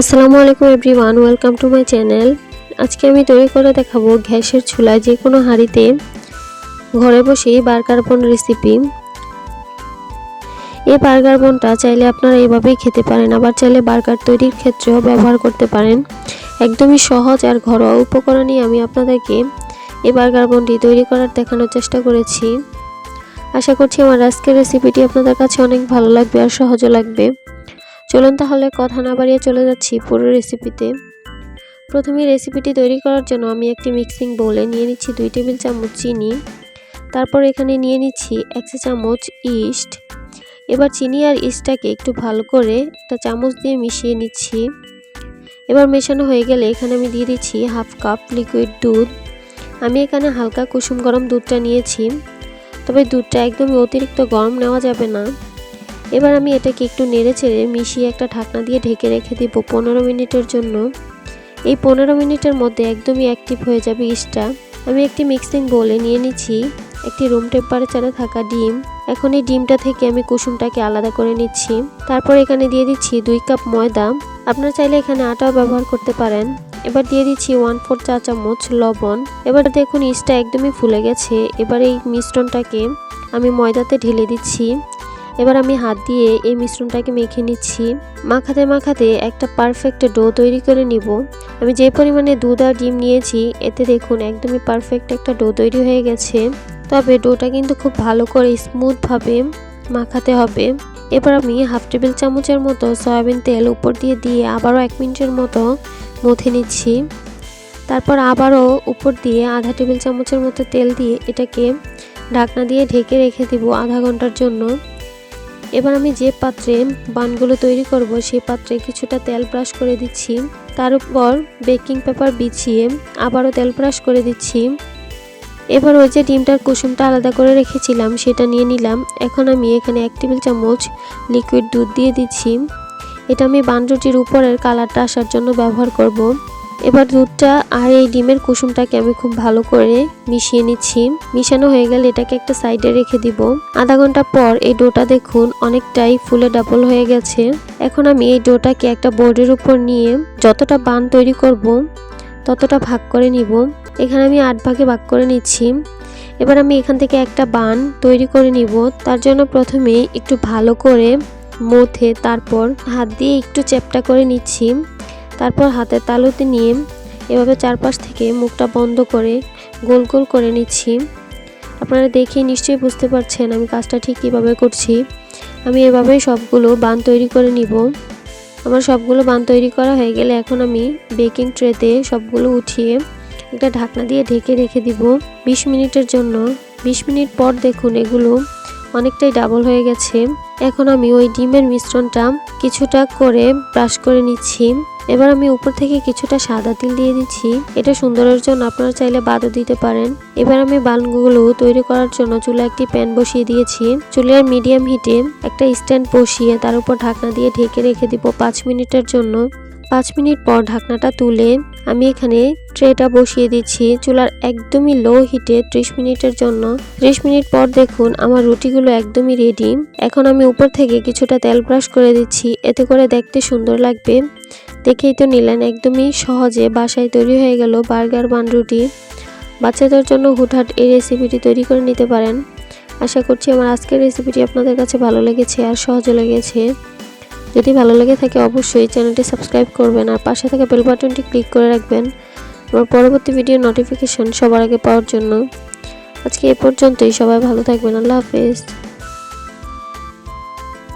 আসসালামু আলাইকুম everyone, welcome to my channel. আজকে আমি তৈরি করে দেখাবো গ্যাসের চুলায় যে কোনো হাঁড়িতে ঘরে বসেই বার্গার বন রেসিপি এই বার্গার বনটা চাইলে আপনারা এভাবেই খেতে পারেন, আবার চাইলে বার্গার তৈরির ক্ষেত্রেও ব্যবহার করতে পারেন। একদমই সহজ আর ঘরোয়া উপকরণই আমি আপনাদেরকে এই বার্গার বনটি তৈরি করার দেখানোর চেষ্টা করেছি। আশা করছি আমার আজকের রেসিপিটি আপনাদের কাছে অনেক ভালো লাগবে আর সহজও লাগবে। চলুন তাহলে কথা না বাড়িয়ে চলে যাচ্ছি পুরো রেসিপিতে প্রথমে রেসিপিটি তৈরি করার জন্য আমি একটি মিক্সিং বোলে নিয়ে নিচ্ছি দুই টেবিল চামচ চিনি। তারপর এখানে নিয়ে নিচ্ছি এক চামচ ইস্ট এবার চিনি আর ইস্টটাকে একটু ভালো করে একটা চামচ দিয়ে মিশিয়ে নিচ্ছি। এবার মেশানো হয়ে গেলে এখানে আমি দিয়ে দিচ্ছি হাফ কাপ লিকুইড দুধ। আমি এখানে হালকা কুসুম গরম দুধটা নিয়েছি। তবে দুধটা একদমই অতিরিক্ত গরম নেওয়া যাবে না। এবার আমি এটাকে একটু নেড়ে চেড়ে মিশিয়ে একটা ঢাকনা দিয়ে ঢেকে রেখে দিব পনেরো মিনিটের জন্য। এই পনেরো মিনিটের মধ্যে একদমই অ্যাক্টিভ হয়ে যাবে ইস্টটা। আমি একটি মিক্সিং বোলে নিয়ে নিচ্ছি। একটি রুম টেম্পারেচারে থাকা ডিম। এখন এই ডিমটা থেকে আমি কুসুমটাকে আলাদা করে নিচ্ছি। তারপর এখানে দিয়ে দিচ্ছি দুই কাপ ময়দা। আপনারা চাইলে এখানে আটাও ব্যবহার করতে পারেন। এবার দিয়ে দিচ্ছি ওয়ান ফোর চা চামচ লবণ। এবার দেখুন ইস্টটা একদমই ফুলে গেছে। এবার এই মিশ্রণটাকে আমি ময়দাতে ঢেলে দিচ্ছি। এবার আমি হাত দিয়ে এই মিশ্রণটাকে মেখে নিচ্ছি। মাখাতে মাখাতে একটা পারফেক্ট ডো তৈরি করে নিব। আমি যে পরিমাণে দুধ আর ডিম নিয়েছি, এতে দেখুন একদমই পারফেক্ট একটা ডো তৈরি হয়ে গেছে। তবে ডোটা কিন্তু খুব ভালো করে স্মুথভাবে মাখাতে হবে। এবার আমি হাফ টেবিল চামচের মতো সয়াবিন তেল উপর দিয়ে দিয়ে আবারও এক মিনিটের মতো মথে নিচ্ছি। তারপর আবারও উপর দিয়ে আধা টেবিল চামচের মতো তেল দিয়ে এটাকে ঢাকনা দিয়ে ঢেকে রেখে দিব আধা ঘণ্টার জন্য। এবার আমি যে পাত্রে বানগুলো তৈরি করব, সেই পাত্রে কিছুটা তেল ব্রাশ করে দিচ্ছি। তার উপর বেকিং পেপার বিছিয়ে আবারও তেল ব্রাশ করে দিচ্ছি। এবার ওই যে ডিমটার কুসুমটা আলাদা করে রেখেছিলাম, সেটা নিয়ে নিলাম। এখন আমি এখানে এক টেবিল চামচ লিকুইড দুধ দিয়ে দিচ্ছি। এটা আমি বান রুটির উপরের কালারটা আসার জন্য ব্যবহার করব। এবার দুধটা আর এই ডিমের কুসুমটাকে আমি খুব ভালো করে মিশিয়ে নিচ্ছি। মিশানো হয়ে গেলে এটাকে একটা সাইডে রেখে দিব। আধা ঘণ্টা পর এই ডোটা দেখুন অনেকটাই ফুলে ডাবল হয়ে গেছে। এখন আমি এই ডোটাকে একটা বোর্ডের উপর নিয়ে যতটা বান তৈরি করব, ততটা ভাগ করে নিব। এখানে আমি আট ভাগে ভাগ করে নিচ্ছি। এবার আমি এখান থেকে একটা বান তৈরি করে নিব। তার জন্য প্রথমে একটু ভালো করে মথে তারপর হাত দিয়ে একটু চ্যাপটা করে নিচ্ছি। তারপর হাতের তালুতে নিয়ে এভাবে চারপাশ থেকে মুখটা বন্ধ করে গোল গোল করে নিচ্ছি। আপনারা দেখে নিশ্চয়ই বুঝতে পারছেন আমি কাজটা ঠিক কীভাবে করছি। আমি এভাবেই সবগুলো বান তৈরি করে নিব। আমার সবগুলো বান তৈরি করা হয়ে গেলে এখন আমি বেকিং ট্রেতে সবগুলো উঠিয়ে একটা ঢাকনা দিয়ে ঢেকে রেখে দিব। ২০ মিনিটের জন্য। ২০ মিনিট পর দেখুন এগুলো অনেকটাই ডাবল হয়ে গেছে। এখন আমি ওই ডিমের মিশ্রণটা কিছুটা করে ব্রাশ করে নিচ্ছি। এবার আমি উপর থেকে কিছুটা সাদা তিল দিয়ে দিচ্ছি। এটা সুন্দরের জন্য আপনারা চাইলে বাদও দিতে পারেন। এবার আমি বানগুলো তৈরি করার জন্য চুলা একটি প্যান বসিয়ে দিয়েছি। চুলার মিডিয়াম হিটে একটা স্ট্যান্ড বসিয়ে তার উপর ঢাকনা দিয়ে ঢেকে রেখে দিব পাঁচ মিনিটের জন্য। পাঁচ মিনিট পর ঢাকনাটা তুলে আমি এখানে ট্রেটা বসিয়ে দিচ্ছি চুলার একদমই লো হিটে ত্রিশ মিনিটের জন্য। ত্রিশ মিনিট পর দেখুন আমার রুটিগুলো একদমই রেডি এখন আমি উপর থেকে কিছুটা তেল ব্রাশ করে দিচ্ছি, এতে করে দেখতে সুন্দর লাগবে। দেখেই তো নিলেন, একদমই সহজে বাসায় তৈরি হয়ে গেল বার্গার বান রুটি। বাচ্চাদের জন্য হুটহাট এই রেসিপিটি তৈরি করে নিতে পারেন। আশা করছি আমার আজকের রেসিপিটি আপনাদের কাছে ভালো লেগেছে আর সহজে লেগেছে। যদি ভালো লেগে থাকে অবশ্যই চ্যানেলটি সাবস্ক্রাইব করবেন আর পাশে থাকা বেল বাটনটি ক্লিক করে রাখবেন। আমার পরবর্তী ভিডিও নোটিফিকেশন সবার আগে পাওয়ার জন্য। আজকে এ পর্যন্তই, সবাই ভালো থাকবেন, আল্লাহ হাফেজ।